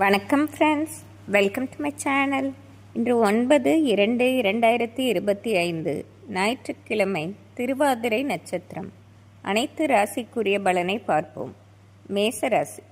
வணக்கம் friends welcome to my channel இன்று ஒன்பது இரண்டு இரண்டாயிரத்தி இருபத்தி ஐந்து ஞாயிற்றுக்கிழமை திருவாதிரை நட்சத்திரம். அனைத்து ராசிக்குரிய பலனை பார்ப்போம். மேசராசி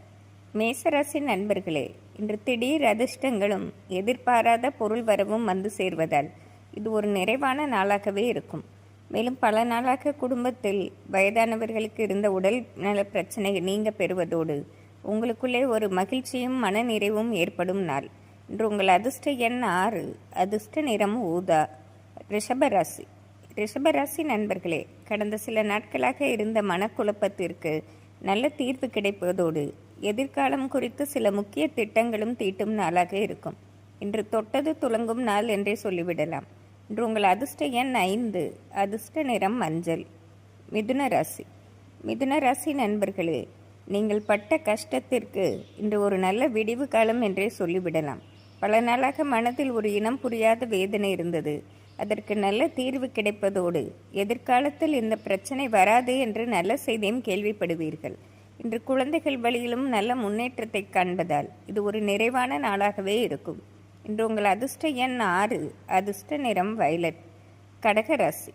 மேசராசி நண்பர்களே இன்று திடீர் அதிர்ஷ்டங்களும் எதிர்பாராத பொருள் வரவும் வந்து சேர்வதால் இது ஒரு நிறைவான நாளாகவே இருக்கும். மேலும் பல நாளாக குடும்பத்தில் வயதானவர்களுக்கு இருந்த உடல் நல பிரச்சனை நீங்க பெறுவதோடு உங்களுக்குள்ளே ஒரு மகிழ்ச்சியும் மனநிறைவும் ஏற்படும் நாள். இன்று உங்கள் அதிர்ஷ்ட எண் ஆறு. அதிர்ஷ்ட நிறம் ஊதா. ரிஷபராசி ரிஷபராசி நண்பர்களே கடந்த சில நாட்களாக இருந்த மனக்குழப்பத்திற்கு நல்ல தீர்வு கிடைப்பதோடு எதிர்காலம் குறித்து சில முக்கிய திட்டங்களும் தீட்டும் நாளாக இருக்கும். இன்று தொட்டது துலங்கும் நாள் என்றே சொல்லிவிடலாம். இன்று உங்கள் அதிர்ஷ்ட எண் ஐந்து. அதிர்ஷ்ட நிறம் மஞ்சள். மிதுன ராசி. மிதுன ராசி நண்பர்களே நீங்கள் பட்ட கஷ்டத்திற்கு இன்று ஒரு நல்ல விடிவு காலம் என்றே சொல்லிவிடலாம். பல நாளாக மனதில் ஒரு இனம் புரியாத வேதனை இருந்தது. அதற்கு நல்ல தீர்வு கிடைப்பதோடு எதிர்காலத்தில் இந்த பிரச்சனை வராது என்று நல்ல செய்தியும் கேள்விப்படுவீர்கள். இன்று குழந்தைகள் வழியிலும் நல்ல முன்னேற்றத்தை காண்பதால் இது ஒரு நிறைவான நாளாகவே இருக்கும். இன்று உங்கள் அதிர்ஷ்ட எண் ஆறு அதிர்ஷ்ட நிறம் வயலட் கடகராசி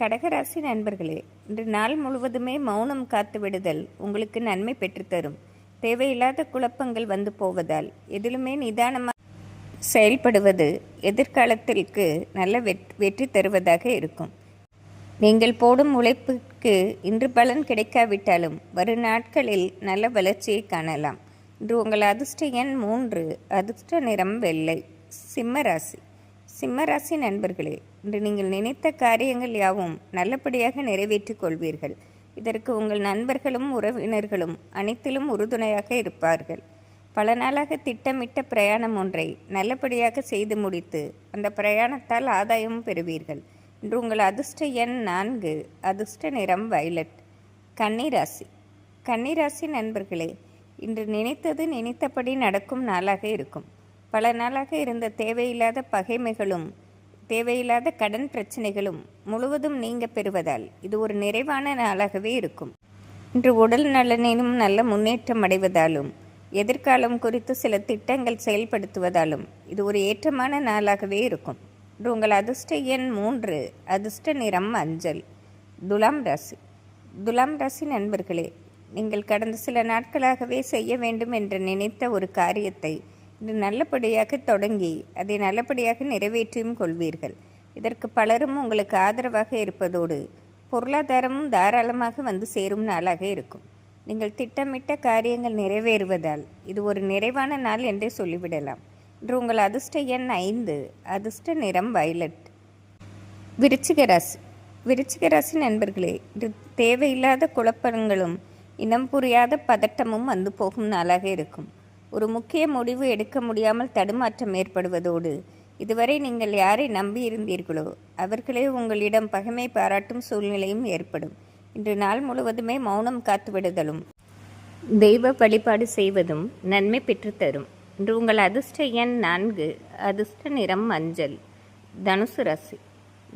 கடகராசி நண்பர்களே இன்று நாள் முழுவதுமே மௌனம் காத்து விடுதல் உங்களுக்கு நன்மை பெற்றுத்தரும் தேவையில்லாத குழப்பங்கள் வந்து போவதால் எதிலுமே நிதானமாக செயல்படுவது எதிர்காலத்திற்கு நல்ல வெற்றி தருவதாக இருக்கும். நீங்கள் போடும் உழைப்புக்கு இன்று பலன் கிடைக்காவிட்டாலும் வரும் நாட்களில் நல்ல வளர்ச்சியை காணலாம். இன்று உங்கள் அதிர்ஷ்ட எண் மூன்று அதிர்ஷ்ட நிறம் வெள்ளை சிம்ம ராசி. சிம்மராசி நண்பர்களே இன்று நீங்கள் நினைத்த காரியங்கள் யாவும் நல்லபடியாக நிறைவேற்றிக் கொள்வீர்கள். இதற்கு உங்கள் நண்பர்களும் உறவினர்களும் அனைத்திலும் உறுதுணையாக இருப்பார்கள். பல நாளாக திட்டமிட்ட பிரயாணம் ஒன்றை நல்லபடியாக செய்து முடித்து அந்த பிரயாணத்தால் ஆதாயமும் பெறுவீர்கள். இன்று உங்கள் அதிர்ஷ்ட எண் நான்கு அதிர்ஷ்ட நிறம் வைலட் கன்னிராசி. கன்னிராசி நண்பர்களே இன்று நினைத்தது நினைத்தபடி நடக்கும் நாளாக இருக்கும். பல நாளாக இருந்த தேவையில்லாத பகைமைகளும் தேவையில்லாத கடன் பிரச்சனைகளும் முழுவதும் நீங்க பெறுவதால் இது ஒரு நிறைவான நாளாகவே இருக்கும். இன்று உடல் நலனிலும் நல்ல முன்னேற்றம் அடைவதாலும் எதிர்காலம் குறித்து சில திட்டங்கள் செயல்படுத்துவதாலும் இது ஒரு ஏற்றமான நாளாகவே இருக்கும். இன்று உங்கள் அதிர்ஷ்ட எண் மூன்று அதிர்ஷ்ட நிறம் அஞ்சல் துலாம் ராசி. துலாம் ராசி நண்பர்களே நீங்கள் கடந்த சில நாட்களாகவே செய்ய வேண்டும் என்று நினைத்த ஒரு காரியத்தை இது நல்லபடியாக தொடங்கி அதை நல்லபடியாக நிறைவேற்றியும் கொள்வீர்கள். இதற்கு பலரும் உங்களுக்கு ஆதரவாக இருப்பதோடு பொருளாதாரமும் தாராளமாக வந்து சேரும் நாளாக இருக்கும். நீங்கள் திட்டமிட்ட காரியங்கள் நிறைவேறுவதால் இது ஒரு நிறைவான நாள் என்றே சொல்லிவிடலாம். இன்று உங்கள் அதிர்ஷ்ட எண் ஐந்து அதிர்ஷ்ட நிறம் வயலட். விருச்சிக ராசி. விருச்சிக ராசி நண்பர்களே இது தேவையில்லாத குழப்பங்களும் இனம் புரியாத பதட்டமும் வந்து போகும் நாளாக இருக்கும். ஒரு முக்கிய முடிவு எடுக்க முடியாமல் தடுமாற்றம் ஏற்படுவதோடு இதுவரை நீங்கள் யாரை நம்பியிருந்தீர்களோ அவர்களே உங்களிடம் பகைமை பாராட்டும் சூழ்நிலையும் ஏற்படும். இன்று நாள் முழுவதுமே மௌனம் காத்துவிடுதலும். தெய்வ வழிபாடு செய்வதும் நன்மை பெற்றுத்தரும். இன்று உங்கள் அதிர்ஷ்ட எண் நான்கு அதிர்ஷ்ட நிறம் மஞ்சள் தனுசு ராசி.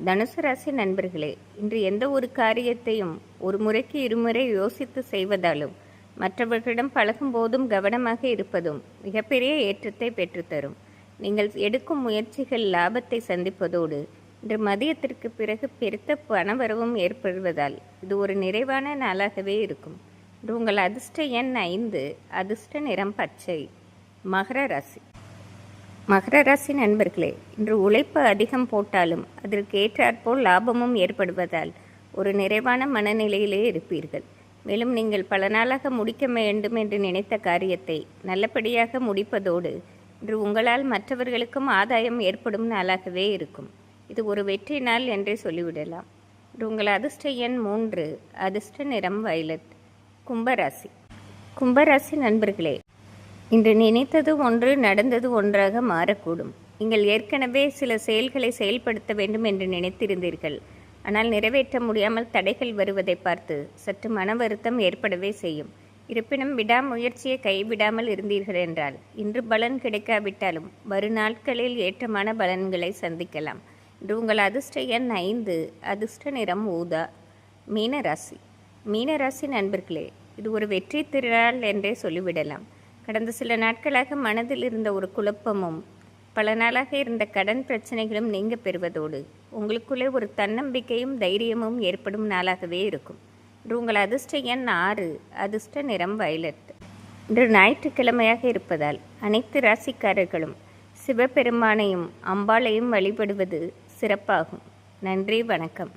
தனுசு ராசி நண்பர்களே இன்று எந்த ஒரு காரியத்தையும் ஒரு முறைக்கு இருமுறை யோசித்து செய்வதாலும் மற்றவர்களிடம் பழகும் போதும் கவனமாக இருப்பதும் மிகப்பெரிய ஏற்றத்தை பெற்றுத்தரும். நீங்கள் எடுக்கும் முயற்சிகள் லாபத்தை சந்திப்பதோடு இன்று மதியத்திற்கு பிறகு பெருத்த பணவரவும் ஏற்படுவதால் இது ஒரு நிறைவான நாளாகவே இருக்கும். இன்று உங்கள் அதிர்ஷ்ட எண் ஐந்து அதிர்ஷ்ட நிறம் பச்சை. மகர ராசி. மகர ராசி நண்பர்களே இன்று உழைப்பு அதிகம் போட்டாலும் அதற்கு ஏற்றாற்போல் லாபமும் ஏற்படுவதால் ஒரு நிறைவான மனநிலையிலே இருப்பீர்கள். மேலும் நீங்கள் பல நாளாக முடிக்க வேண்டும் என்று நினைத்த காரியத்தை நல்லபடியாக முடிப்பதோடு இன்று உங்களால் மற்றவர்களுக்கும் ஆதாயம் ஏற்படும் நாளாகவே இருக்கும். இது ஒரு வெற்றி நாள் என்றே சொல்லிவிடலாம். இன்று உங்கள் அதிர்ஷ்ட எண் மூன்று அதிர்ஷ்ட நிறம் வயலட் கும்பராசி. கும்பராசி நண்பர்களே இன்று நினைத்தது ஒன்று நடந்தது ஒன்றாக மாறக்கூடும். நீங்கள் ஏற்கனவே சில செயல்களை செயல்படுத்த வேண்டும் என்று நினைத்திருந்தீர்கள். ஆனால் நிறைவேற்ற முடியாமல் தடைகள் வருவதை பார்த்து சற்று மன வருத்தம் ஏற்படவே செய்யும். இருப்பினும் விடாமுயற்சியை கைவிடாமல் இருந்தீர்கள் என்றால் இன்று பலன் கிடைக்காவிட்டாலும் வரும் நாட்களில் ஏற்றமான பலன்களை சந்திக்கலாம். இன்று உங்கள் அதிர்ஷ்ட எண் ஐந்து அதிர்ஷ்ட நிறம் ஊதா மீனராசி மீனராசி நண்பர்களே இது ஒரு வெற்றி திருநாள் என்றே சொல்லிவிடலாம். கடந்த சில நாட்களாக மனதில் இருந்த ஒரு குழப்பமும் பல நாளாக இருந்த கடன் பிரச்சனைகளும் நீங்க பெறுவதோடு உங்களுக்குள்ளே ஒரு தன்னம்பிக்கையும் தைரியமும் ஏற்படும் நாளாகவே இருக்கும். இன்று உங்கள் அதிர்ஷ்ட எண் ஆறு அதிர்ஷ்ட நிறம் வயலட். இன்று ஞாயிற்றுக்கிழமையாக இருப்பதால் அனைத்து ராசிக்காரர்களும் சிவபெருமானையும் அம்பாளையும் வழிபடுவது சிறப்பாகும். நன்றி வணக்கம்.